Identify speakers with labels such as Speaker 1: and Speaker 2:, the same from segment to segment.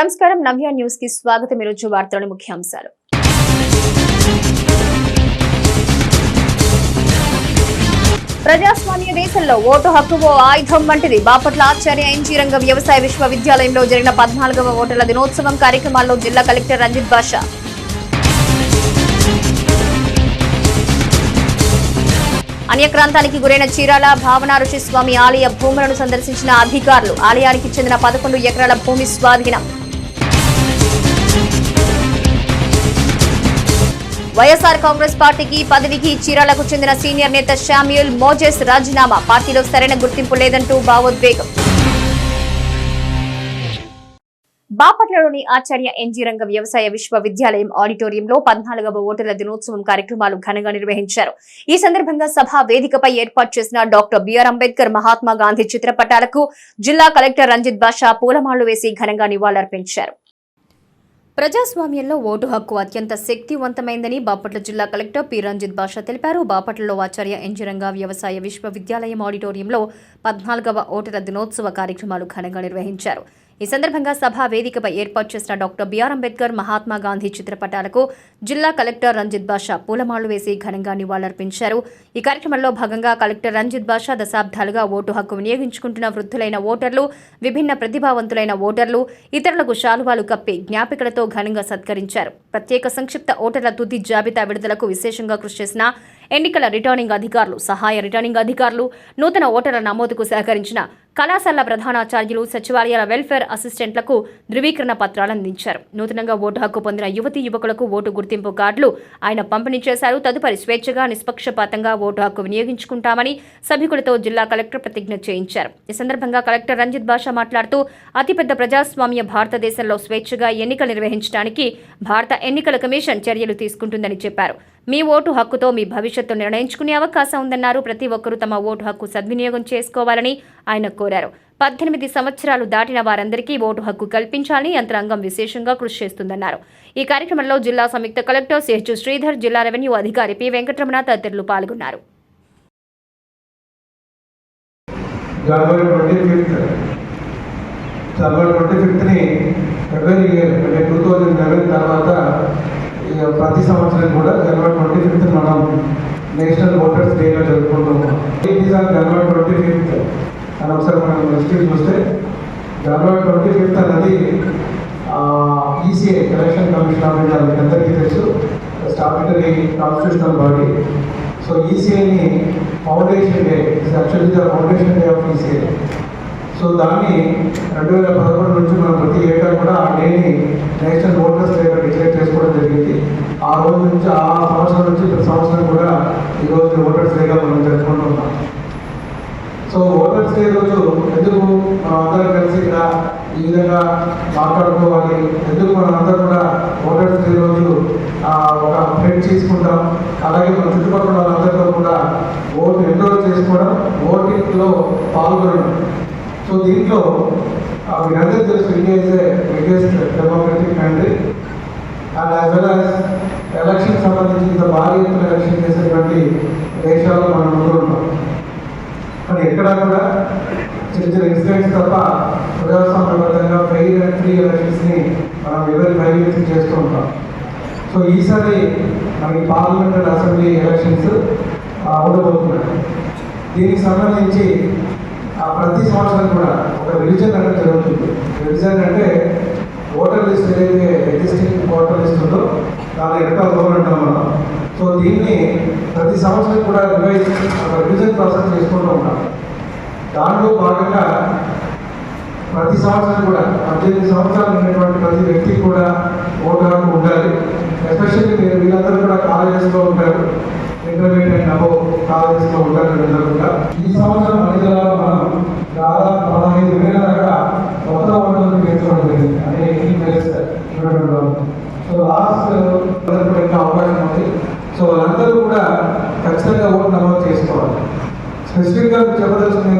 Speaker 1: నమస్కారం. నవ్య న్యూస్కి స్వాగతం. ఈరోజు వార్తలను ముఖ్యాంశాలు. ప్రజాస్వామ్య దేశంలో ఓటు హక్కు ఓ ఆయుధం వంటిది. బాపట్ల ఆచార్య ఎన్జీ రంగ వ్యవసాయ విశ్వవిద్యాలయంలో జరిగిన పద్నాలుగవ ఓటర్ల దినోత్సవం కార్యక్రమాల్లో జిల్లా కలెక్టర్ రంజిత్ బాషా. అన్యక్రాంతానికి గురైన చీరాల భావన స్వామి ఆలయ భూములను సందర్శించిన అధికారులు ఆలయానికి చెందిన పదకొండు ఎకరాల భూమి స్వాధీనం. వైఎస్ఆర్ కాంగ్రెస్ పార్టీకి పదవికి చీరాలకు చెందిన సీనియర్ నేత శామ్యూల్ మోజెస్ రాజీనామా. పార్టీలో సరైన గుర్తింపు లేదంటూ భావోద్వేగం. బాపట్లలోని ఆచార్య ఎన్జీ రంగ వ్యవసాయ విశ్వవిద్యాలయం ఆడిటోరియంలో పద్నాలుగవ ఓటర్ల దినోత్సవం కార్యక్రమాలు ఘనంగా నిర్వహించారు. ఈ సందర్భంగా సభా వేదికపై ఏర్పాటు చేసిన doctor B R Ambedkar Mahatma Gandhi చిత్రపటాలకు జిల్లా కలెక్టర్ రంజిత్ బాషా పూలమాళ్ళు వేసి ఘనంగా నివాళులర్పించారు. ప్రజాస్వామ్యంలో ఓటు హక్కు అత్యంత శక్తివంతమైందని బాపట్ల జిల్లా కలెక్టర్ పి. రంజిత్ బాషా తెలిపారు. బాపట్లలో ఆచార్య ఎంజిరంగ వ్యవసాయ విశ్వవిద్యాలయం ఆడిటోరియంలో పద్నాలుగవ ఓటర దినోత్సవ కార్యక్రమాలు ఘనంగా నిర్వహించారు. ఈ సందర్భంగా సభా వేదికపై ఏర్పాటు చేసిన doctor B R Ambedkar Mahatma Gandhi చిత్రపటాలకు జిల్లా కలెక్టర్ రంజిత్ బాషా పూలమాళ్ళు వేసి ఘనంగా నివాళులర్పించారు. ఈ కార్యక్రమంలో భాగంగా కలెక్టర్ రంజిత్ బాషా దశాబ్దాలుగా ఓటు హక్కు వినియోగించుకుంటున్న వృద్ధులైన ఓటర్లు విభిన్న ప్రతిభావంతులైన ఓటర్లు ఇతరులకు శాలువాలు కప్పి జ్ఞాపికలతో ఘనంగా సత్కరించారు. ప్రత్యేక సంక్షిప్త ఓటర్ల తుది జాబితా విడుదలకు విశేషంగా కృషి చేసిన ఎన్నికల రిటర్నింగ్ అధికారులు సహాయ రిటర్నింగ్ అధికారులు నూతన ఓటర్ల నమోదుకు సహకరించిన కళాశాల ప్రధానాచార్యులు సచివాలయాల వెల్ఫేర్ అసిస్టెంట్లకు ధృవీకరణ పత్రాలు అందించారు. నూతనంగా ఓటు హక్కు పొందిన యువతీ యువకులకు ఓటు గుర్తింపు కార్డులు ఆయన పంపిణీ చేశారు. తదుపరి స్వేచ్ఛగా నిష్పక్షపాతంగా ఓటు హక్కు వినియోగించుకుంటామని సభికులతో జిల్లా కలెక్టర్ ప్రతిజ్ఞ చేయించారు. ఈ సందర్భంగా కలెక్టర్ రంజిత్ బాషా మాట్లాడుతూ అతిపెద్ద ప్రజాస్వామ్య భారతదేశంలో స్వేచ్ఛగా ఎన్నికలు నిర్వహించడానికి భారత ఎన్నికల కమిషన్ చర్యలు తీసుకుంటుందని చెప్పారు. మీ ఓటు హక్కుతో మీ భవిష్యత్తు నిర్ణయించుకునే అవకాశం ఉందన్నారు. ప్రతి ఒక్కరూ తమ ఓటు హక్కు సద్వినియోగం చేసుకోవాలని ఆయన కోరారు. కోరారు. పద్దెనిమిది సంవత్సరాలు దాటిన వారందరికీ ఓటు హక్కు కల్పించాలని యంత్రాంగం విశేషంగా కృషి చేస్తుందన్నారు. ఈ కార్యక్రమంలో జిల్లా సంయుక్త కలెక్టర్ సిహెచ్ శ్రీధర్ జిల్లా రెవెన్యూ అధికారి పి వెంకటరమణ తదితరులు పాల్గొన్నారు.
Speaker 2: January twenty fifth January twenty ఫిఫ్త్ని ఎవరి ఇయర్ అంటే టూ థౌజండ్ లెవెన్ తర్వాత ప్రతి సంవత్సరం కూడా జనవరి ట్వంటీ ఫిఫ్త్ మనం నేషనల్ ఓటర్స్ డేగా జరుపుకుంటున్నాం. ఇది సార్ జనవరి ట్వంటీ ఫిఫ్త్ అని ఒకసారి మనం హిస్టరీ చూస్తే జనవరి ట్వంటీ ఫిఫ్త్ అనేది ECI election commission of India మీకు అందరికీ తెలుసు. Statutory constitutional body so ఈసీఐని foundation day actually the foundation day of ECI so దాన్ని రెండు వేల పదకొండు నుంచి మనం ప్రతి ఏటా కూడా ఆ డేని నేషనల్ ఓటర్స్ డేగా డిక్లేర్ చేసుకోవడం జరిగింది. ఆ రోజు నుంచి ఆ సంవత్సరం నుంచి ప్రతి సంవత్సరం కూడా ఈ రోజు ఓటర్స్ డేగా మనం జరుపుకుంటున్నాం సో ఓటర్స్ డే రోజు ఎందుకు మనం అందరం కలిసి ఇక్కడ ఈ విధంగా మాట్లాడుకోవాలి. ఎందుకు మనం అందరం కూడా ఓటర్స్ డే రోజు ఒక ఫ్రెండ్ చేసుకుంటాం. అలాగే మన చుట్టుపక్కల వాళ్ళందరితో కూడా ఓటు ఎన్రోల్ చేసుకోవడం ఓటింగ్లో పాల్గొనడం. సో దీంట్లో మీరందరూ తెలుసు India is biggest democratic country and as well as election సంబంధించి ఇంత భారీ ఎత్తున ఎలక్షన్ చేసేటువంటి దేశాల్లో మనం ఉంటూ ఉంటాం కానీ ఎక్కడా కూడా చిన్న చిన్న ఇన్సిడెంట్స్ తప్ప ప్రజాస్వామ్యబద్ధంగా ఫెయిర్ అండ్ ఫ్రీ ఎలక్షన్స్ని మనం ఎవరి వైవిధ్యం చేస్తూ ఉంటాం. సో ఈసారి మనకి పార్లమెంట్ అసెంబ్లీ ఎలక్షన్స్ ఉండబోతున్నాయి. దీనికి సంబంధించి ఆ ప్రతి సంవత్సరం కూడా ఒక రివిజన్ అనేది జరుగుతుంది. రివిజన్ అంటే ఓటర్ లిస్ట్ ఏదైతే ఎగ్జిస్టింగ్ ఓటర్ లిస్ట్ ఉందో దాని ఎక్కడ లోన్ మనం. సో దీన్ని ప్రతి సంవత్సరం కూడా రివైజ్ ఒక రివిజన్ ప్రాసెస్ చేసుకుంటూ ఉంటాం. దాంట్లో భాగంగా ప్రతి సంవత్సరం కూడా పద్దెనిమిది సంవత్సరాలు ఉన్నటువంటి ప్రతి వ్యక్తి కూడా ఓటు హక్కు ఉండాలి. ఎస్పెషల్లీ మీరు వీళ్ళందరూ కూడా కాలేజెస్లో ఉంటారు. ఇంటర్మీడియట్ అండ్ అబో కాలేజెస్లో ఉంటారు వీళ్ళందరూ కూడా. ఈ సంవత్సరం అన్ని జిల్లాలో మనం దాదాపు పదహైదు వేల దాకా కొత్త ఓటర్లను పెంచడం జరిగింది. అనే తెలుస్తారు సో లాస్ట్ ఇంకా అవకాశం ఉంది. సో వాళ్ళందరూ కూడా ఖచ్చితంగా ఓటు నమోదు చేసుకోవాలి. స్పెసిఫిక్గా చెప్పదలుచుకుంది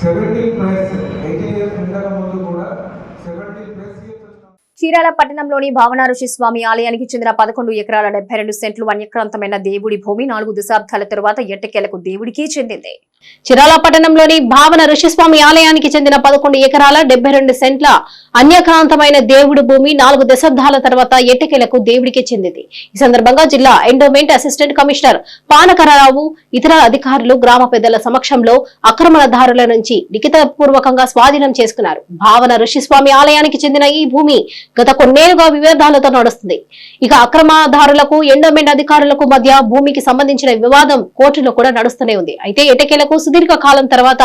Speaker 2: సెవెంటీన్ ప్లస్ ఎయిటీన్ ఇయర్స్ ముందు కూడా సెవెంటీన్ ప్లస్
Speaker 1: చీరాల పట్టణంలోని భావన ఋషి స్వామి ఆలయానికి చెందిన పదకొండు ఎకరాల డెబ్బై రెండు సెంట్లు వన్యక్రాంతమైన దేవుడి భూమి నాలుగు దశాబ్దాల తరువాత ఎట్టకేలకు దేవుడికే చెందింది.
Speaker 3: చిరాల పట్టణంలోని భావన ఋషిస్వామి ఆలయానికి చెందిన పదకొండు ఎకరాల డెబ్బై రెండు సెంట్ల అన్యక్రాంతమైన దేవుడు భూమి నాలుగు దశాబ్దాల తర్వాత ఎట్టకేలకు దేవుడికి చెందింది. ఈ సందర్భంగా జిల్లా ఎండోమెంట్ అసిస్టెంట్ కమిషనర్ పానకరరావు ఇతర అధికారులు గ్రామ పెద్దల సమక్షంలో అక్రమణదారుల నుంచి లిఖిత స్వాధీనం చేసుకున్నారు. భావన ఋషిస్వామి ఆలయానికి చెందిన ఈ భూమి గత కొన్నేళ్ళుగా వివాదాలతో నడుస్తుంది. ఇక అక్రమదారులకు ఎండోమెంట్ అధికారులకు మధ్య భూమికి సంబంధించిన వివాదం కోర్టులో కూడా నడుస్తూనే ఉంది. అయితే ఎటకేలకు సుదీర్ఘ కాలం తర్వాత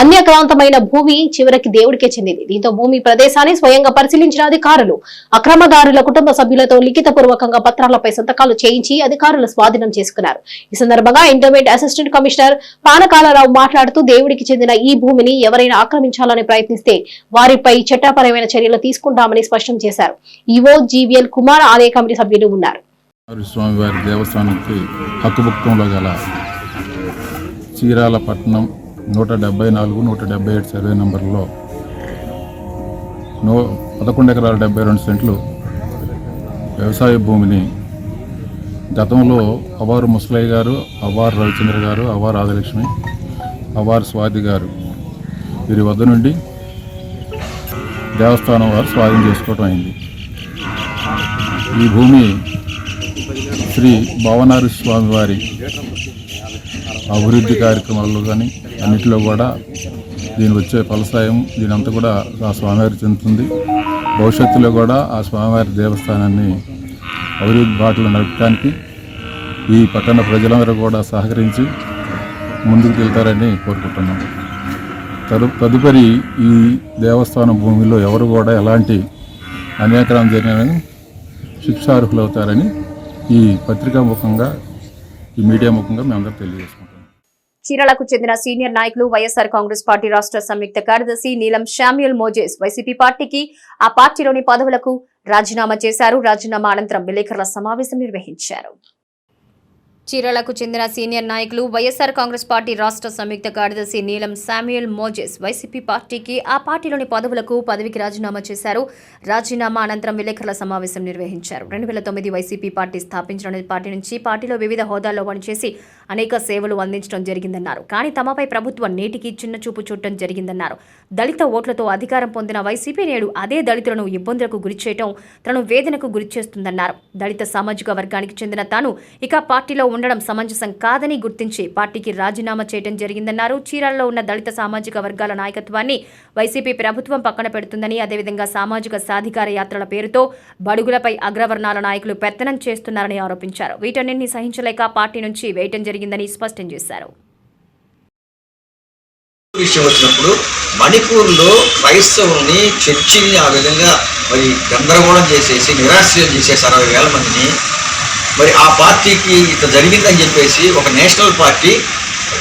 Speaker 3: అన్యక్రాంతమైన భూమి చివరికి దేవుడికే చెందింది. దీంతో భూమి ప్రదేశాన్ని స్వయంగా పరిశీలించిన అధికారులు అక్రమదారుల కుటుంబ సభ్యులతో లిఖిత పూర్వకంగా పత్రాలపై సంతకాలు చేయించి అధికారులు స్వాధీనం చేసుకున్నారు. ఈ సందర్భంగా ఇంటర్మీడియట్ అసిస్టెంట్ కమిషనర్ పానకాలరావు మాట్లాడుతూ దేవుడికి చెందిన ఈ భూమిని ఎవరైనా ఆక్రమించాలని ప్రయత్నిస్తే వారిపై చట్టపరమైన చర్యలు తీసుకుంటామని స్పష్టం చేశారు. ఈవో జీవీఎల్ కుమార్ ఆలయ కమిటీ సభ్యులు ఉన్నారు.
Speaker 4: స్వామివారి దేవస్థానానికి హక్కుభుక్తంలో గల చీరాల పట్టణం నూట డెబ్బై నాలుగు నూట డెబ్బై ఏడు సర్వే నంబర్లో నో పదకొండు ఎకరాల డెబ్బై రెండు సెంట్లు వ్యవసాయ భూమిని గతంలో అవారు ముసలయ్య గారు అవారు రవిచంద్ర గారు అవారు ఆదిలక్ష్మి అవారు స్వాతి గారు. వీరి వద్ద నుండి దేవస్థానం వారు స్వాధీనం చేసుకోవటం అయింది. ఈ భూమి శ్రీ భవనారి స్వామి వారి అభివృద్ధి కార్యక్రమాల్లో కానీ అన్నిటిలో కూడా దీని వచ్చే ఫలసాయం దీనంతా కూడా ఆ స్వామివారి చెందుతుంది. భవిష్యత్తులో కూడా ఆ స్వామివారి దేవస్థానాన్ని అభివృద్ధి బాటలు నడపడానికి ఈ పట్టణ ప్రజలందరూ కూడా సహకరించి ముందుకు వెళ్తారని కోరుకుంటున్నాం. తదు తదుపరి ఈ దేవస్థానం భూమిలో ఎవరు కూడా ఎలాంటి అన్యాక్రమం జరిగిన శిక్షార్హులవుతారని ఈ పత్రికా ముఖంగా ఈ మీడియా ముఖంగా మేమందరం తెలియజేస్తాం
Speaker 1: చీరలకు చెందిన సీనియర్ నాయకులు వైఎస్ఆర్ కాంగ్రెస్ పార్టీ రాష్ట్ర సంయుక్త కార్యదర్శి నీలం శామ్యుల్ మోజేస్ వైసీపీ పార్టీకి ఆ పార్టీలోని పదవులకు రాజీనామా చేశారు. రాజీనామా అనంతరం విలేకరుల సమావేశం నిర్వహించారు. చీరలకు చెందిన సీనియర్ నాయకులు వైఎస్ఆర్ కాంగ్రెస్ పార్టీ రాష్ట్ర సంయుక్త కార్యదర్శి నీలం శామ్యుయల్ మోజెస్ వైసీపీ పార్టీకి ఆ పార్టీలోని పదవులకు పదవికి రాజీనామా చేశారు. రాజీనామా అనంతరం విలేకరుల సమావేశం నిర్వహించారు. రెండు వేల తొమ్మిది వైసీపీ పార్టీ స్థాపించిన పార్టీ నుంచి పార్టీలో వివిధ హోదాల్లో పనిచేసి అనేక సేవలు అందించడం జరిగిందన్నారు. కానీ తమపై ప్రభుత్వం నేటికి చిన్న చూపు చూడటం జరిగిందన్నారు. దళిత ఓట్లతో అధికారం పొందిన వైసీపీ నేడు అదే దళితులను ఇబ్బందులకు గురిచేయటం తనను వేదనకు గురిచేస్తుందన్నారు దళిత సామాజిక వర్గానికి చెందిన తాను ఇక పార్టీలో ఉండడం సమంజసం కాదని గుర్తించి పార్టీకి రాజీనామా చేయడం జరిగిందన్నారు. చీరాలలో ఉన్న దళిత సామాజిక వర్గాల నాయకత్వాన్ని వైసీపీ ప్రభుత్వం పక్కన పెడుతుందని అదేవిధంగా సామాజిక సాధికార యాత్రల పేరుతో బడుగులపై అగ్రవర్ణాల నాయకులు పెత్తనం చేస్తున్నారని ఆరోపించారు. వీటన్నింటినీ సహించలేక పార్టీ నుంచి వేయటం జరిగిందని స్పష్టం చేశారు.
Speaker 5: విషయం వచ్చినప్పుడు మణిపూర్లో క్రైస్తవుల్ని చర్చిల్ని ఆ విధంగా మరి గందరగోళం చేసేసి నిరాశ్రయం చేసేసారు అరవై వేల మందిని మరి ఆ పార్టీకి ఇంత జరిగిందని చెప్పేసి ఒక నేషనల్ పార్టీ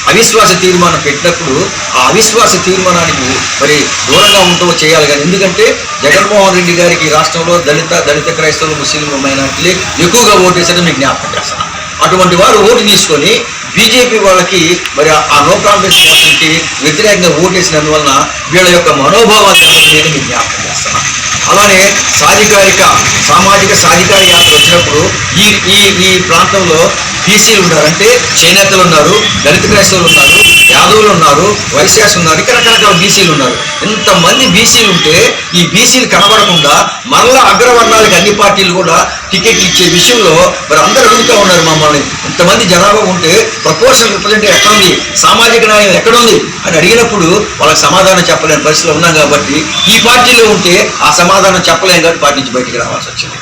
Speaker 5: అవిశ్వాస తీర్మానం పెట్టినప్పుడు ఆ అవిశ్వాస తీర్మానానికి మరి దూరంగా ఉంటూ చేయాలి కానీ ఎందుకంటే జగన్మోహన్ రెడ్డి గారికి ఈ రాష్ట్రంలో దళిత దళిత క్రైస్తవులు ముస్లింలు మైనార్టీలే ఎక్కువగా ఓటేసారని మీకు జ్ఞాపకం చేస్తాను. అటువంటి వారు ఓటు తీసుకొని బీజేపీ వాళ్ళకి మరి ఆ- నో కాంగ్రెస్ పార్టీకి వ్యతిరేకంగా ఓటేసినందువలన వీళ్ళ యొక్క మనోభావాలు నేను మీకు జ్ఞాపకం చేస్తున్నాను అలానే సాధికారిక సామాజిక సాధికార యాత్ర వచ్చినప్పుడు ఈ ఈ ఈ ప్రాంతంలో బీసీలు ఉన్నారు. అంటే చేనేతలు ఉన్నారు దళిత క్రైస్తవులు ఉన్నారు. యాదవులు ఉన్నారు వైశ్యాస్ ఉన్నారు ఇక్కడ రకరకాల బీసీలు ఉన్నారు. ఇంతమంది బీసీలు ఉంటే ఈ బీసీలు కనబడకుండా మరలా అగ్రవర్ణాలకు అన్ని పార్టీలు కూడా టికెట్ ఇచ్చే విషయంలో మరి అందరూ అడుగుతూ ఉన్నారు మమ్మల్ని. ఇంతమంది జనాభా ఉంటే ప్రపోర్షనల్ రిప్రజెంటేటివ్ ఎక్కడ ఉంది సామాజిక న్యాయం ఎక్కడ ఉంది అని అడిగినప్పుడు వాళ్ళకి సమాధానం చెప్పలేని పరిస్థితిలో ఉన్నాం కాబట్టి ఈ పార్టీలో ఉంటే ఆ సమాధానం చెప్పలేము కాబట్టి పార్టీ నుంచి బయటికి రావాల్సి వచ్చింది.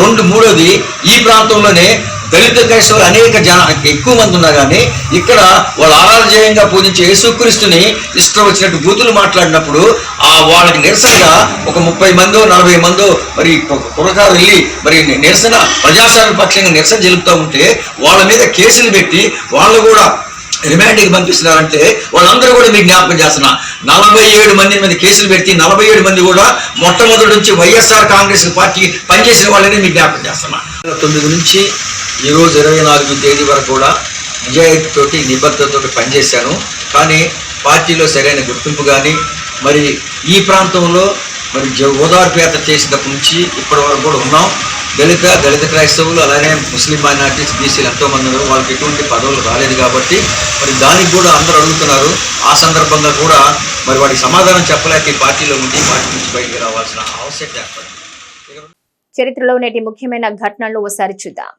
Speaker 5: రెండు మూడోది ఈ ప్రాంతంలోనే దళిత క్రైస్తవులు అనేక జన ఎక్కువ మంది ఉన్నా కానీ ఇక్కడ వాళ్ళు ఆరాధ్యంగా పూజించే యేసుక్రీస్తుని ఇష్టం వచ్చినట్టు బూతులు మాట్లాడినప్పుడు ఆ వాళ్ళకి నిరసనగా ఒక ముప్పై మందో నలభై మందో మరి కురకారు వెళ్ళి మరి నిరసన ప్రజాస్వామ్య పక్షంగా నిరసన జరుపుతూ ఉంటే వాళ్ళ మీద కేసులు పెట్టి వాళ్ళు కూడా రిమాండ్కి పంపిస్తున్నారంటే వాళ్ళందరూ కూడా మీకు జ్ఞాపకం చేస్తున్నా. నలభై ఏడు మంది మీద కేసులు పెట్టి నలభై ఏడు మంది కూడా మొట్టమొదటి నుంచి వైఎస్ఆర్ కాంగ్రెస్ పార్టీ పనిచేసిన వాళ్ళని మీకు జ్ఞాపకం చేస్తున్నా. తొమ్మిది నుంచి ఈ రోజు ఇరవై నాలుగు తేదీ వరకు కూడా నిజాయితీతోటి నిబద్ధతతో పనిచేశాను. కానీ పార్టీలో సరైన గుర్తింపు కానీ మరి ఈ ప్రాంతంలో మరి ఓదార్పేత చేసినప్పటి నుంచి ఇప్పటి వరకు కూడా ఉన్నాం. దళిత దళిత క్రైస్తవులు అలానే ముస్లిం మైనార్టీస్ బీసీలు ఎంతోమంది ఉన్నారు. వాళ్ళకి ఎటువంటి పదవులు రాలేదు కాబట్టి మరి దానికి కూడా అందరూ అడుగుతున్నారు. ఆ సందర్భంగా కూడా మరి వాడికి సమాధానం చెప్పలేక ఈ పార్టీలో ఉండి పార్టీ నుంచి బయటికి రావాల్సిన ఆవశ్యకత ఏర్పడింది.
Speaker 1: చరిత్రలో నేటి ముఖ్యమైన ఘటనలు ఒకసారి చూద్దాం.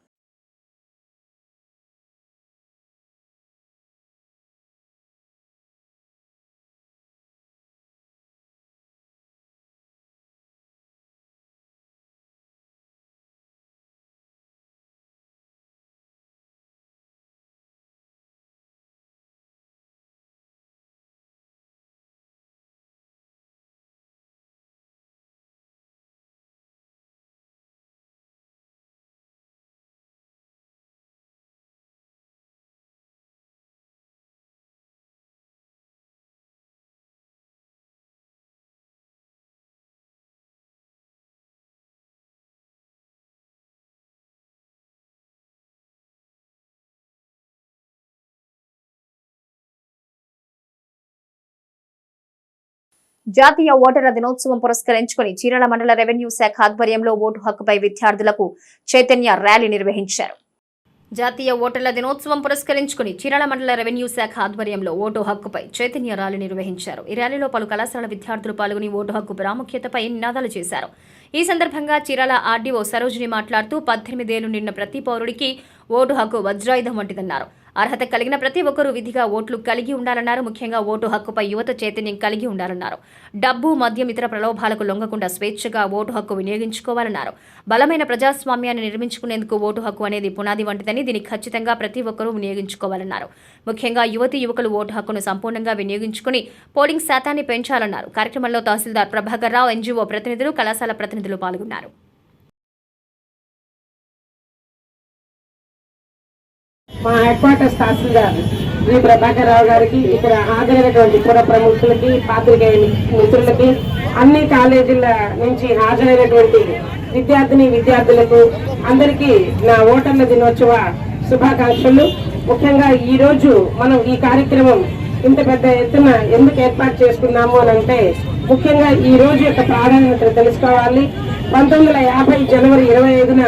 Speaker 1: జాతీయ ఓటర్ల దినోత్సవం పురస్కరించుకుని చీరాల మండల రెవెన్యూ శాఖ ఆధ్వర్యంలో ఓటు హక్కుపై విద్యార్థులకు చైతన్య ర్యాలీ నిర్వహించారు. జాతీయ ఓటర్ల దినోత్సవం పురస్కరించుకుని చీరాల మండల రెవెన్యూ శాఖ ఆధ్వర్యంలో ఓటు హక్కుపై చైతన్య ర్యాలీ నిర్వహించారు. ఈ ర్యాలీలో పలు కళాశాల విద్యార్థులు పాల్గొని ఓటు హక్కు ప్రాముఖ్యతపై నినాదాలు చేశారు. ఈ సందర్భంగా చీరాల ఆర్డీఓ సరోజిని మాట్లాడుతూ పద్దెనిమిదేళ్ళు నిన్న ప్రతి పౌరుడికి ఓటు హక్కు వజ్రాయుధం వంటిదన్నారు. అర్హత కలిగిన ప్రతి ఒక్కరూ విధిగా ఓట్లు కలిగి ఉండాలన్నారు. ముఖ్యంగా ఓటు హక్కుపై యువత చైతన్యం కలిగి ఉండాలన్నారు. డబ్బు మద్యం ఇతర ప్రలోభాలకు లొంగకుండా స్వేచ్ఛగా ఓటు హక్కు వినియోగించుకోవాలన్నారు. బలమైన ప్రజాస్వామ్యాన్ని నిర్మించుకునేందుకు ఓటు హక్కు అనేది పునాది వంటిదని దీన్ని ఖచ్చితంగా ప్రతి ఒక్కరూ వినియోగించుకోవాలన్నారు. ముఖ్యంగా యువతి యువకులు ఓటు హక్కును సంపూర్ణంగా వినియోగించుకుని పోలింగ్ శాతాన్ని పెంచాలన్నారు. కార్యక్రమంలో తహసీల్దార్ ప్రభాకర్ రావు ఎన్జీఓ ప్రతినిధులు కళాశాల ప్రతినిధులు పాల్గొన్నారు.
Speaker 6: మా హెడ్ క్వార్టర్స్ తహసీల్దార్ శ్రీ ప్రభాకర్ రావు గారికి ఇక్కడ హాజరైనటువంటి పుర ప్రముఖులకి పాత్రికేయ మిత్రులకి అన్ని కాలేజీల నుంచి హాజరైనటువంటి విద్యార్థిని విద్యార్థులకు అందరికీ నా ఓటర్ల దినోత్సవ శుభాకాంక్షలు. ముఖ్యంగా ఈరోజు మనం ఈ కార్యక్రమం ఇంత పెద్ద ఎత్తున ఎందుకు ఏర్పాటు చేసుకున్నాము అని అంటే ముఖ్యంగా ఈ రోజు యొక్క ప్రాధాన్యత తెలుసుకోవాలి. పంతొమ్మిది వందల యాభై జనవరి ఇరవై ఐదున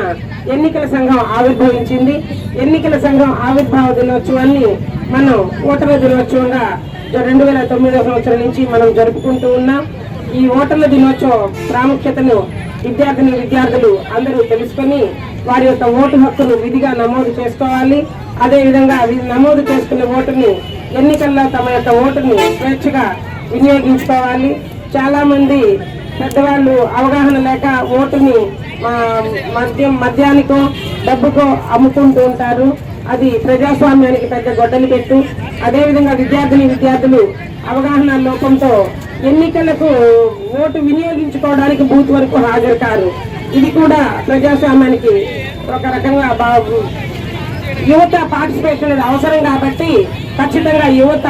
Speaker 6: ఎన్నికల సంఘం ఆవిర్భవించింది. ఎన్నికల సంఘం ఆవిర్భావ దినోత్సవాన్ని మనం ఓటర్ల దినోత్సవంగా రెండు వేల తొమ్మిదో సంవత్సరం నుంచి మనం జరుపుకుంటూ ఉన్నాం. ఈ ఓటర్ల దినోత్సవం ప్రాముఖ్యతను విద్యార్థిని విద్యార్థులు అందరూ తెలుసుకొని వారి యొక్క ఓటు హక్కును విధిగా నమోదు చేసుకోవాలి. అదేవిధంగా నమోదు చేసుకున్న ఓటుని ఎన్నికల్లో తమ యొక్క ఓటుని స్వేచ్ఛగా వినియోగించుకోవాలి. చాలా మంది పెద్దవాళ్ళు అవగాహన లేక ఓటుని మద్యం మద్యానికో డబ్బుకో అమ్ముకుంటూ ఉంటారు. అది ప్రజాస్వామ్యానికి పెద్ద గొడ్డలు పెట్టు. అదేవిధంగా విద్యార్థిని విద్యార్థులు అవగాహన లోపంతో ఎన్నికలకు ఓటు వినియోగించుకోవడానికి బూత్ వరకు హాజరు కారు. ఇది కూడా ప్రజాస్వామ్యానికి ఒక రకంగా బాగు. యువత పార్టిసిపేషన్ అవసరం కాబట్టి ఖచ్చితంగా యువత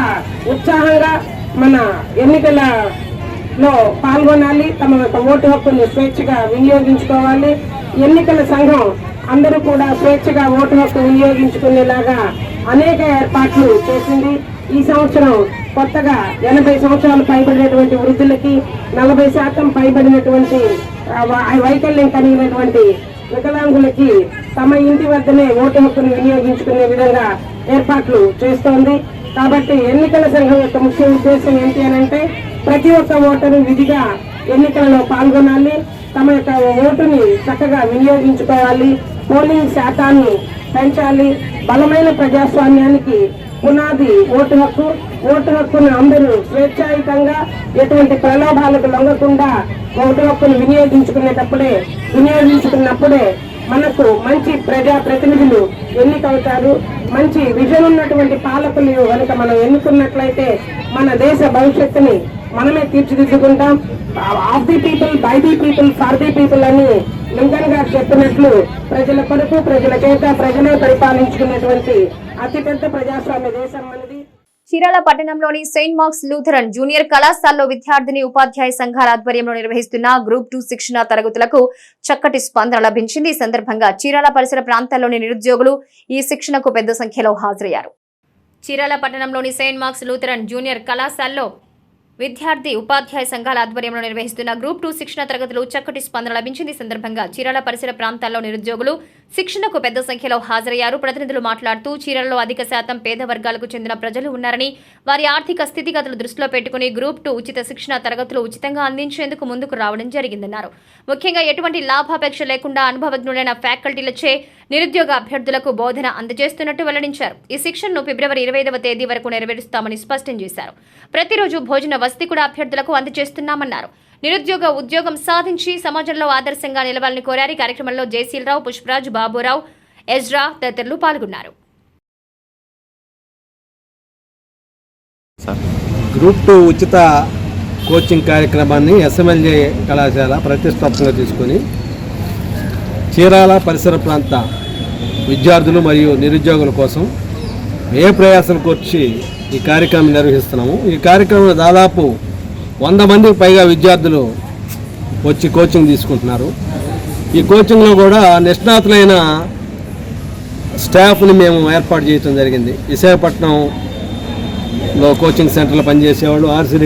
Speaker 6: ఉత్సాహంగా మన ఎన్నికలలో పాల్గొనాలి తమ యొక్క ఓటు హక్కును స్వేచ్ఛగా వినియోగించుకోవాలి. ఎన్నికల సంఘం అందరూ కూడా స్వేచ్ఛగా ఓటు హక్కు వినియోగించుకునేలాగా అనేక ఏర్పాట్లు చేసింది. ఈ సంవత్సరం కొత్తగా ఎనభై సంవత్సరాలు పైబడినటువంటి వృద్ధులకి నలభై శాతం పైబడినటువంటి వై- వైకల్యం కలిగినటువంటి వికలాంగులకి తమ ఇంటి వద్దనే ఓటు హక్కును వినియోగించుకునే విధంగా ఏర్పాట్లు చేస్తోంది. కాబట్టి ఎన్నికల సంఘం యొక్క ముఖ్య ఉద్దేశం ఏంటి అని అంటే ప్రతి ఒక్క ఓటరు విధిగా ఎన్నికలలో పాల్గొనాలి. తమ యొక్క ఓటుని చక్కగా వినియోగించుకోవాలి. పోలింగ్ శాతాన్ని పెంచాలి. బలమైన ప్రజాస్వామ్యానికి పునాది ఓటు హక్కు. ఓటు హక్కును అందరూ స్వేచ్ఛాయుతంగా ఎటువంటి ప్రలోభాలకు లొంగకుండా ఓటు హక్కును వినియోగించుకునేటప్పుడే వినియోగించుకున్నప్పుడే మనకు మంచి ప్రజా ప్రతినిధులు ఎన్నికవుతారు. మంచి విజన్ ఉన్నటువంటి పాలకులు కనుక మనం ఎన్నుకున్నట్లయితే మన దేశ భవిష్యత్తుని మనమే తీర్చిదిద్దుకుంటాం. Of the people by the people for the people అని లింకన్ గారు చెప్పినట్లు ప్రజల కొరకు ప్రజల చేత ప్రజలే పరిపాలించుకునేటువంటి అతిపెద్ద ప్రజాస్వామ్య దేశం అనేది
Speaker 1: చీరాల పట్టణంలోని సెయింట్ మార్క్స్ లూథరన్ జూనియర్ కళాశాలలో విద్యార్థిని ఉపాధ్యాయ సంఘాల ఆధ్వర్యంలో నిర్వహిస్తున్న గ్రూప్ టూ శిక్షణ తరగతులకు చక్కటి స్పందన లభించింది. ఈ సందర్భంగా చీరాల పరిసర ప్రాంతాల్లోని నిరుద్యోగులు ఈ శిక్షణకు పెద్ద సంఖ్యలో హాజరయ్యారు. చీరాల పట్టణంలోని సెయింట్ మార్క్స్ లూథరన్ జూనియర్ కళాశాలలో విద్యార్థి ఉపాధ్యాయ సంఘాల ఆధ్వర్యంలో నిర్వహిస్తున్న గ్రూప్ టూ శిక్షణ తరగతులు చక్కటి స్పందన లభించింది. సందర్భంగా చీరాల పరిసర ప్రాంతాల్లో నిరుద్యోగులు శిక్షణకు పెద్ద సంఖ్యలో హాజరయ్యారు. ప్రతినిధులు మాట్లాడుతూ చీరలలో అధిక శాతం పేద వర్గాలకు చెందిన ప్రజలు ఉన్నారని వారి ఆర్థిక స్థితిగతులు దృష్టిలో పెట్టుకుని గ్రూప్ టూ ఉచిత శిక్షణ తరగతులు ఉచితంగా అందించేందుకు ముందుకు రావడం జరిగిందన్నారు. ముఖ్యంగా ఎటువంటి లాభాపేక్ష లేకుండా అనుభవజ్ఞులైన ఫ్యాకల్టీలచే నిరుద్యోగ అభ్యర్థులకు బోధన అందజేస్తున్నట్టు వెల్లడించారు. ఈ శిక్షణను ఫిబ్రవరి ఇరవై ఐదవ తేదీ వరకు నెరవేరుస్తామని స్పష్టం చేశారు. ప్రతిరోజు భోజన వసతి కూడా అభ్యర్థులకు అందజేస్తున్నామన్నారు. నిరుద్యోగ ఉద్యోగం సాధించి సమాజంలో ఆదర్శంగా నిలవాలని కోరారు. ఈ కార్యక్రమంలో జయశీలరావు పుష్పరాజ్ బాబురావు ఎజ్రా తదితరులు పాల్గొన్నారు.
Speaker 7: గ్రూప్ టూ ఉచిత కోచింగ్ కార్యక్రమాన్ని ఎస్ఎంఎల్జే కళాశాల ప్రతిష్టాత్మకంగా తీసుకొని చీరాల పరిసర ప్రాంత విద్యార్థులు మరియు నిరుద్యోగుల కోసం ఏ ప్రయాసం కూర్చి ఈ కార్యక్రమం నిర్వహిస్తున్నాము. ఈ కార్యక్రమంలో దాదాపు వంద మందికి పైగా విద్యార్థులు వచ్చి కోచింగ్ తీసుకుంటున్నారు. ఈ కోచింగ్లో కూడా నిష్ణాతులైన స్టాఫ్ని మేము ఏర్పాటు చేయడం జరిగింది. విశాఖపట్నంలో కోచింగ్ సెంటర్లో పనిచేసేవాళ్ళు ఆర్సీ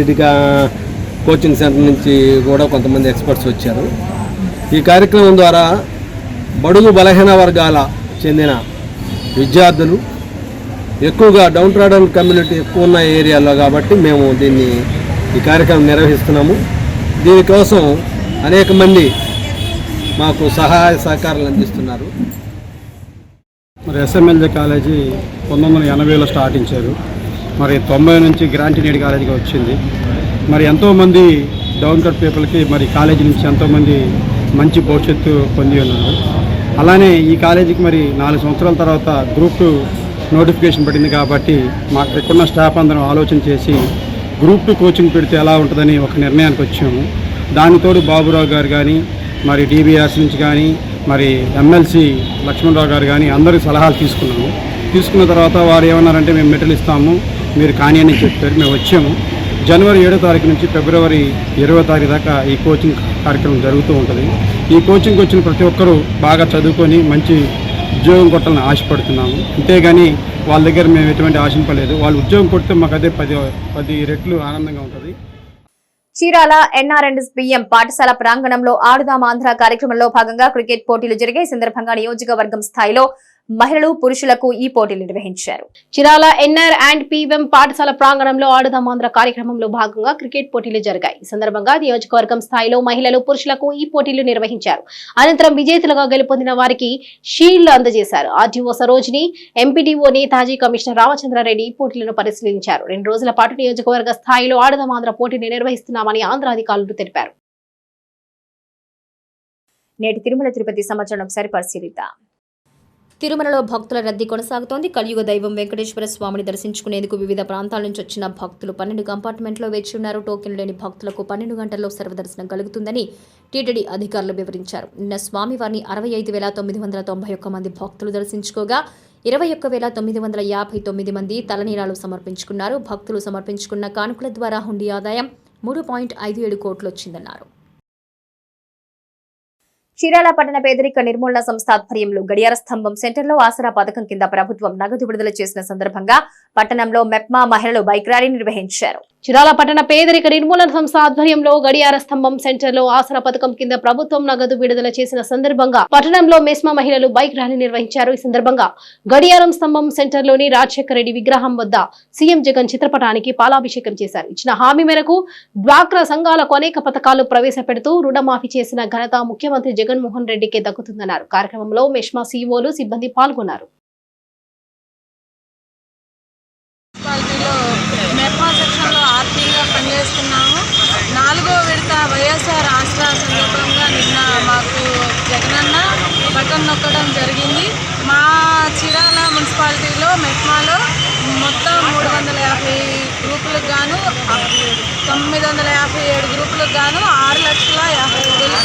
Speaker 7: కోచింగ్ సెంటర్ నుంచి కూడా కొంతమంది ఎక్స్పర్ట్స్ వచ్చారు. ఈ కార్యక్రమం ద్వారా బడుగు బలహీన వర్గాల చెందిన విద్యార్థులు ఎక్కువగా డౌన్ ట్రాడన్ కమ్యూనిటీ ఎక్కువ ఉన్న ఏరియాలో కాబట్టి మేము దీన్ని ఈ కార్యక్రమం నిర్వహిస్తున్నాము. దీనికోసం అనేక మంది మాకు సహాయ సహకారాలు అందిస్తున్నారు.
Speaker 8: మరి ఎస్ఎంఎల్జే కాలేజీ పంతొమ్మిది వందల ఎనభైలో స్టార్టించారు మరి తొంభై నుంచి గ్రాంటినేడ్ కాలేజీగా వచ్చింది. మరి ఎంతోమంది డౌన్ కట్ పీపుల్కి మరి కాలేజీ నుంచి ఎంతోమంది మంచి భవిష్యత్తు పొంది ఉన్నారు. అలానే ఈ కాలేజీకి మరి నాలుగు సంవత్సరాల తర్వాత గ్రూప్ నోటిఫికేషన్ పడింది కాబట్టి మాకు ఇక్కడ స్టాఫ్ అందరం ఆలోచన చేసి గ్రూప్ టూ కోచింగ్ పెడితే ఎలా ఉంటుందని ఒక నిర్ణయానికి వచ్చాము. దానితోడు బాబురావు గారు కానీ మరి డిబిఆర్స్ నుంచి కానీ మరి ఎమ్మెల్సీ లక్ష్మణరావు గారు కానీ అందరి సలహాలు తీసుకున్నాము. తీసుకున్న తర్వాత వారు ఏమన్నారంటే మేము మెటల్ ఇస్తాము. మీరు కానీ అని చెప్పారు. మేము వచ్చాము. జనవరి ఏడో తారీఖు నుంచి ఫిబ్రవరి ఇరవై తారీఖు దాకా ఈ కోచింగ్ కార్యక్రమం జరుగుతూ ఉంటుంది. ఈ కోచింగ్కి వచ్చిన ప్రతి ఒక్కరూ బాగా చదువుకొని మంచి ఉద్యోగం కొట్టాలని ఆశపడుతున్నాము. అంతేగాని వాళ్ళ దగ్గర మేము ఎటువంటి ఆశింపలేదు. వాళ్ళు ఉద్యోగం కొడితే మాకు అదే పది పది రెట్లు ఆనందంగా ఉంటుంది.
Speaker 1: చీరాల ఎన్ఆర్ఎండ్ఎస్ బిఎం పాఠశాల ప్రాంగణంలో ఆడుదాం ఆంధ్ర కార్యక్రమంలో భాగంగా క్రికెట్ పోటీలు జరిగే సందర్భంగా నియోజకవర్గం స్థాయిలో మహిళలు పురుషులకు ఈ పోటీలు నిర్వహించారు.
Speaker 3: చిరాల ఎన్ఆర్ అండ్ పీవెం పాఠశాల ప్రాంగణంలో ఆడుదామాంధ్ర కార్యక్రమంలో భాగంగా క్రికెట్ పోటీలు జరిగాయి. ఈ సందర్భంగా నియోజకవర్గం స్థాయిలో మహిళలు పురుషులకు ఈ పోటీలు నిర్వహించారు. అనంతరం విజేతలుగా గెలుపొందిన వారికి షీల్డ్ అందజేశారు. ఆర్టీఓ సరోజిని ఎంపీటీఓని నేతాజీ కమిషనర్ రామచంద్రారెడ్డి ఈ పోటీలను పరిశీలించారు. రెండు రోజుల పాటు నియోజకవర్గ స్థాయిలో ఆడుదాం పోటీని నిర్వహిస్తున్నామని ఆంధ్ర అధికారులు తెలిపారు.
Speaker 1: నేటి తిరుమల తిరుపతి సమాచారం ఒకసారి పరిశీలిద్దాం. తిరుమలలో భక్తుల రద్దీ కొనసాగుతోంది. కలియుగ దైవం వెంకటేశ్వర స్వామిని దర్శించుకునేందుకు వివిధ ప్రాంతాల నుంచి వచ్చిన భక్తులు పన్నెండు కంపార్ట్మెంట్లో వేచి ఉన్నారు. టోకెన్ లేని భక్తులకు పన్నెండు గంటల్లో సర్వదర్శనం కలుగుతుందని టీటీడీ అధికారులు వివరించారు. నిన్న స్వామివారిని అరవై ఐదు వేల తొమ్మిది వందల తొంభై ఒక్క మంది భక్తులు దర్శించుకోగా ఇరవై ఒక్క వేల తొమ్మిది వందల యాభై తొమ్మిది మంది తలనీలాలు సమర్పించుకున్నారు. భక్తులు సమర్పించుకున్న కానుకల ద్వారా హుండీ ఆదాయం మూడు పాయింట్ ఐదు ఏడు కోట్లు వచ్చిందన్నారు. చీరాల పట్టణ పేదరిక నిర్మూలన సంస్థ ఆధ్వర్యంలో గడియార స్తంభం సెంటర్లో ఆసరా పథకం కింద ప్రభుత్వం నగదు విడుదల చేసిన సందర్భంగా పట్టణంలో మెప్మా మహిళలు బైక్ ర్యాలీ నిర్వహించారు.
Speaker 3: చిరాల పట్టణ పేదరిక నిర్మూలన సంస్థ ఆధ్వర్యంలో గడియార స్తంభం సెంటర్లో ఆసరా పథకం కింద ప్రభుత్వం నగదు విడుదల చేసిన సందర్భంగా పట్టణంలో మెస్మా మహిళలు బైక్ ర్యాలీ నిర్వహించారు. ఈ సందర్భంగా గడియారం స్తంభం సెంటర్లోని రాజశేఖర రెడ్డి విగ్రహం వద్ద సీఎం జగన్ చిత్రపటానికి పాలాభిషేకం చేశారు. ఇచ్చిన హామీ మేరకు డ్వాక్రా సంఘాలకు అనేక పథకాలు ప్రవేశపెడుతూ రుణమాఫీ చేసిన ఘనత ముఖ్యమంత్రి జగన్మోహన్ రెడ్డికే దక్కుతుందన్నారు. కార్యక్రమంలో మెస్మా సీఈఓలు సిబ్బంది పాల్గొన్నారు
Speaker 9: మున్సిపాలిటీలో మెప్మా సెక్షన్లో ఆర్పీగా పనిచేస్తున్నాము. నాలుగో విడత వైఎస్ఆర్ ఆసరా సందర్భంగా నిన్న మాకు జగనన్న బటన్ నొక్కడం జరిగింది. మా చిరాల మున్సిపాలిటీలో మెట్మాలో మొత్తం మూడు వందల యాభై గ్రూపులకు గాను తొమ్మిది వందల యాభై ఏడు గ్రూపులకు గాను ఆరు లక్షల యాభై వేలు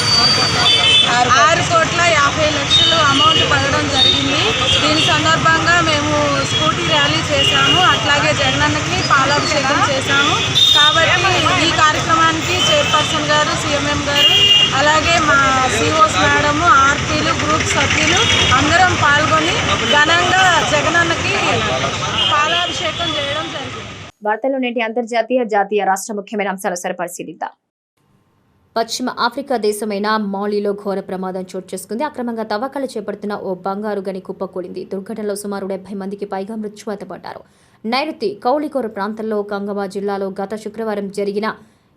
Speaker 9: ఆరు కోట్ల. యాభై లక్షలు అమౌంట్ పడడం జరిగింది. దీని సందర్భంగా మేము స్కూటీ ర్యాలీ చేశాము. అట్లాగే జగనన్నకి పాలాభిషేకం చేశాము. కాబట్టి ఈ కార్యక్రమానికి చైర్పర్సన్ గారు సీఎంఎం గారు అలాగే మా సిఓస్ మేడము ఆర్పీలు గ్రూప్ సభ్యులు అందరం పాల్గొని ఘనంగా జగనన్నకి పాలాభిషేకం చేయడం జరిగింది.
Speaker 1: వార్తల్లో నేటి అంతర్జాతీయ జాతీయ రాష్ట్ర ముఖ్యమైన అంశాలు సరిపరిశీలిద్దాం. పశ్చిమ ఆఫ్రికా దేశమైన మాలీలో ఘోర ప్రమాదం చోటు చేసుకుంది. అక్రమంగా తవ్వకాలు చేపడుతున్న ఓ బంగారు గని కుప్పకూలింది దుర్ఘటనలో సుమారు డెబ్బై మందికి పైగా మృత్యువాత పడ్డారు. నైరుతి కౌలికోర ప్రాంతంలో కంగవా జిల్లాలో గత శుక్రవారం జరిగిన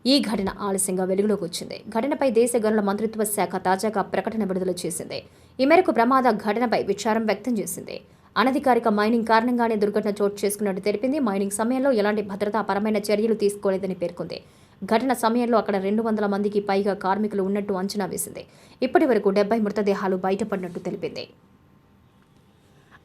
Speaker 1: ఈ ఘటన ఆలస్యంగా వెలుగులోకి వచ్చింది. ఘటనపై దేశ గనుల మంత్రిత్వ శాఖ తాజాగా ప్రకటన విడుదల చేసింది. ఈ మేరకు ప్రమాద ఘటనపై విచారం వ్యక్తం చేసింది. అనధికారిక మైనింగ్ కారణంగానే దుర్ఘటన చోటు చేసుకున్నట్టు తెలిపింది. మైనింగ్ సమయంలో ఎలాంటి భద్రతాపరమైన చర్యలు తీసుకోలేదని పేర్కొంది. ఘటన సమయంలో అక్కడ రెండు వందల మందికి పైగా కార్మికులు ఉన్నట్టు అంచనా వేసింది. ఇప్పటి వరకు డెబ్బై మృతదేహాలు బయటపడినట్టు తెలిపింది.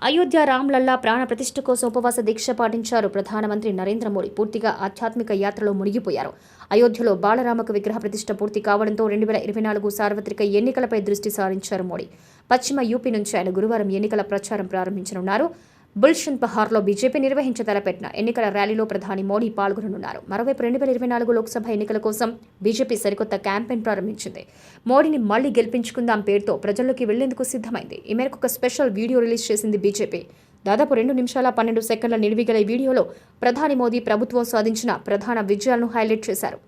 Speaker 1: అయోధ్య రామ్లల్లా ప్రాణ ప్రతిష్ఠ కోసం ఉపవాస దీక్ష పాటించారు ప్రధానమంత్రి నరేంద్ర మోడీ. పూర్తిగా ఆధ్యాత్మిక యాత్రలో మునిగిపోయారు. అయోధ్యలో బాలరామకు విగ్రహ ప్రతిష్ఠ పూర్తి కావడంతో రెండు వేల ఇరవై నాలుగు సార్వత్రిక ఎన్నికలపై దృష్టి సారించారు మోడీ. పశ్చిమ యూపీ నుంచి ఆయన గురువారం ఎన్నికల ప్రచారం ప్రారంభించనున్నారు. బుల్షన్ పహార్లో బీజేపీ నిర్వహించ తలపెట్టిన ఎన్నికల ర్యాలీలో ప్రధాని మోడీ పాల్గొననున్నారు. మరోవైపు రెండు వేల ఇరవై నాలుగు లోక్సభ ఎన్నికల కోసం బీజేపీ సరికొత్త క్యాంపెయిన్ ప్రారంభించింది. మోడీని మళ్ళీ గెలిపించుకుందాం పేరుతో ప్రజల్లోకి వెళ్ళేందుకు సిద్ధమైంది. ఈ మేరకు ఒక స్పెషల్ వీడియో రిలీజ్ చేసింది బీజేపీ. దాదాపు రెండు నిమిషాల పన్నెండు సెకండ్ల నిడివిగల ఈ వీడియోలో ప్రధాని మోదీ ప్రభుత్వం సాధించిన ప్రధాన విజయాలను హైలైట్ చేశారు.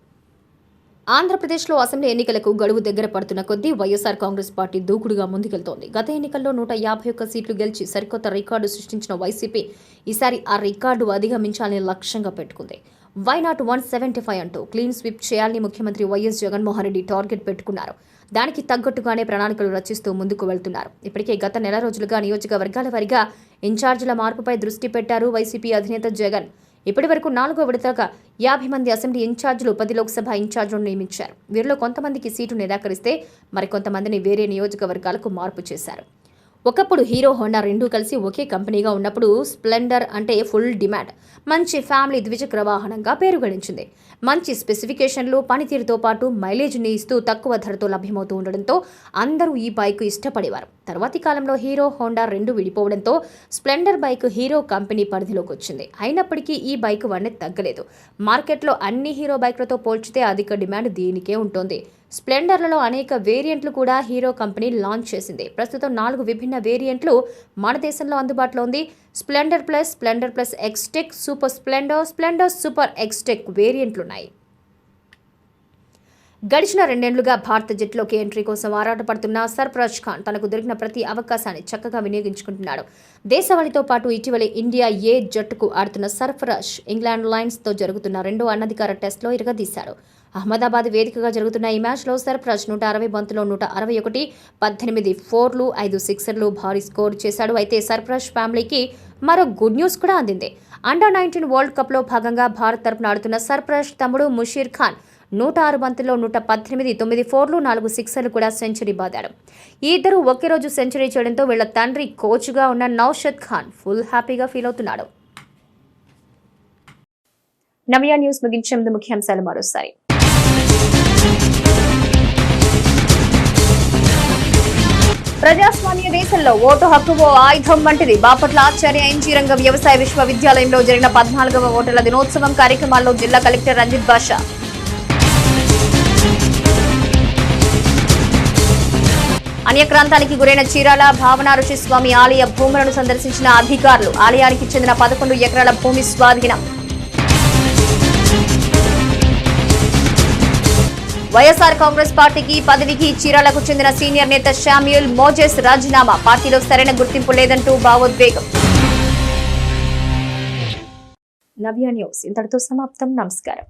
Speaker 1: ఆంధ్రప్రదేశ్లో అసెంబ్లీ ఎన్నికలకు గడువు దగ్గర పడుతున్న కొద్దీ వైఎస్ఆర్ కాంగ్రెస్ పార్టీ దూకుడుగా ముందుకెళ్తోంది. గత ఎన్నికల్లో నూట యాభై ఒక్క సీట్లు గెలిచి సరికొత్త రికార్డు సృష్టించిన వైసీపీ ఈసారి ఆ రికార్డు అధిగమించాలని లక్ష్యంగా పెట్టుకుంది. Why not one seventy five అంటూ క్లీన్ స్వీప్ చేయాలని ముఖ్యమంత్రి వైఎస్ జగన్మోహన్ రెడ్డి టార్గెట్ పెట్టుకున్నారు. దానికి తగ్గట్టుగానే ప్రణాళికలు రచిస్తూ ముందుకు వెళ్తున్నారు. ఇప్పటికే గత నెల రోజులుగా నియోజకవర్గాల వారీగా ఇన్ఛార్జీల మార్పుపై దృష్టి పెట్టారు వైసీపీ అధినేత జగన్. ఇప్పటి వరకు నాలుగో విడతగా యాభై మంది అసెంబ్లీ ఇన్ఛార్జీలు పది లోక్సభ ఇన్ఛార్జీలను నియమించారు. వీరిలో కొంతమందికి సీటు నిరాకరిస్తే మరికొంతమందిని వేరే నియోజకవర్గాలకు మార్పు చేశారు. ఒకప్పుడు హీరో హోండా రెండూ కలిసి ఒకే కంపెనీగా ఉన్నప్పుడు స్ప్లెండర్ అంటే ఫుల్ డిమాండ్. మంచి ఫ్యామిలీ ద్విచక్ర వాహనంగా పేరు గడించింది మంచి స్పెసిఫికేషన్లు పనితీరుతో పాటు మైలేజ్ని ఇస్తూ తక్కువ ధరతో లభ్యమవుతూ ఉండడంతో అందరూ ఈ బైక్ ఇష్టపడేవారు. తర్వాతి కాలంలో హీరో హోండా రెండు విడిపోవడంతో స్ప్లెండర్ బైక్ హీరో కంపెనీ పరిధిలోకి వచ్చింది. అయినప్పటికీ ఈ బైక్ వన్నే తగ్గలేదు. మార్కెట్లో అన్ని హీరో బైక్లతో పోల్చితే అధిక డిమాండ్ దీనికే ఉంటుంది. స్ప్లెండర్లలో అనేక వేరియంట్లు కూడా హీరో కంపెనీ లాంచ్ చేసింది. ప్రస్తుతం నాలుగు విభిన్న వేరియంట్లు మన దేశంలో అందుబాటులో ఉంది. Splendor plus Splendor plus XTEC super Splendor Splendor super XTEC వేరియంట్లున్నాయి. గడిచిన రెండేళ్ళుగా భారత జట్టులోకి ఎంట్రీ కోసం ఆరాటపడుతున్న సర్ఫరాజ్ ఖాన్ తనకు దొరికిన ప్రతి అవకాశాన్ని చక్కగా వినియోగించుకుంటున్నాడు. దేశవాళితో పాటు ఇటీవలే ఇండియా ఏ జట్టుకు ఆడుతున్న సర్ఫరాజ్ ఇంగ్లాండ్ లయన్స్తో జరుగుతున్న రెండో అనధికార టెస్ట్లో ఇరగదీశాడు. అహ్మదాబాద్ వేదికగా జరుగుతున్న ఈ మ్యాచ్లో సర్ఫరాజ్ నూట అరవై బంతులో నూట అరవై ఒకటి పద్దెనిమిది ఫోర్లు ఐదు సిక్సర్లు భారీ స్కోర్ చేశాడు. అయితే సర్ఫరాజ్ ఫ్యామిలీకి మరో గుడ్ న్యూస్ కూడా అందింది. అండర్ నైన్టీన్ వరల్డ్ కప్లో భాగంగా భారత్ తరపున ఆడుతున్న సర్ఫరాజ్ తమ్ముడు ముషీర్ ఖాన్ నూట ఆరు బంతుల్లో నూట పద్దెనిమిది తొమ్మిది ఫోర్లు నాలుగు సిక్సర్లు కూడా సెంచరీ బాదాడు. ఈ ఇద్దరు ఒకే రోజు సెంచరీ చేయడంతో వీళ్ళ తండ్రి కోచ్గా ఉన్న నౌషద్ ఖాన్ ఫుల్ హ్యాపీగా ఫీల్ అవుతున్నాడు. నమియా న్యూస్ ముగించే ముందు ముఖ్యాంశాలు మరోసారి. ప్రజాస్వామ్య దేశంలో ఓటు హక్కు ఓ ఆయుధం వంటిది. బాపట్ల ఆచార్య ఎన్జీ రంగ వ్యవసాయ విశ్వవిద్యాలయంలో జరిగిన పద్నాలుగవ ఓటర్ల దినోత్సవం కార్యక్రమాల్లో జిల్లా కలెక్టర్ రంజిత్ బాషా. అన్యక్రాంతానికి గురైన చీరాల భావన ఋషిస్వామి ఆలయ భూములను సందర్శించిన అధికారులు ఆలయానికి చెందిన పదకొండు ఎకరాల భూమి స్వాధీనం. వైఎస్ఆర్ కాంగ్రెస్ పార్టీకి పదవికి చీరాలకు చెందిన సీనియర్ నేత శామ్యూల్ మోజెస్ రాజీనామా. పార్టీలో సరైన గుర్తింపు లేదంటూ భావోద్వేగం. నవ్య న్యూస్. ఇంతటితో సమాప్తం. నమస్కారం.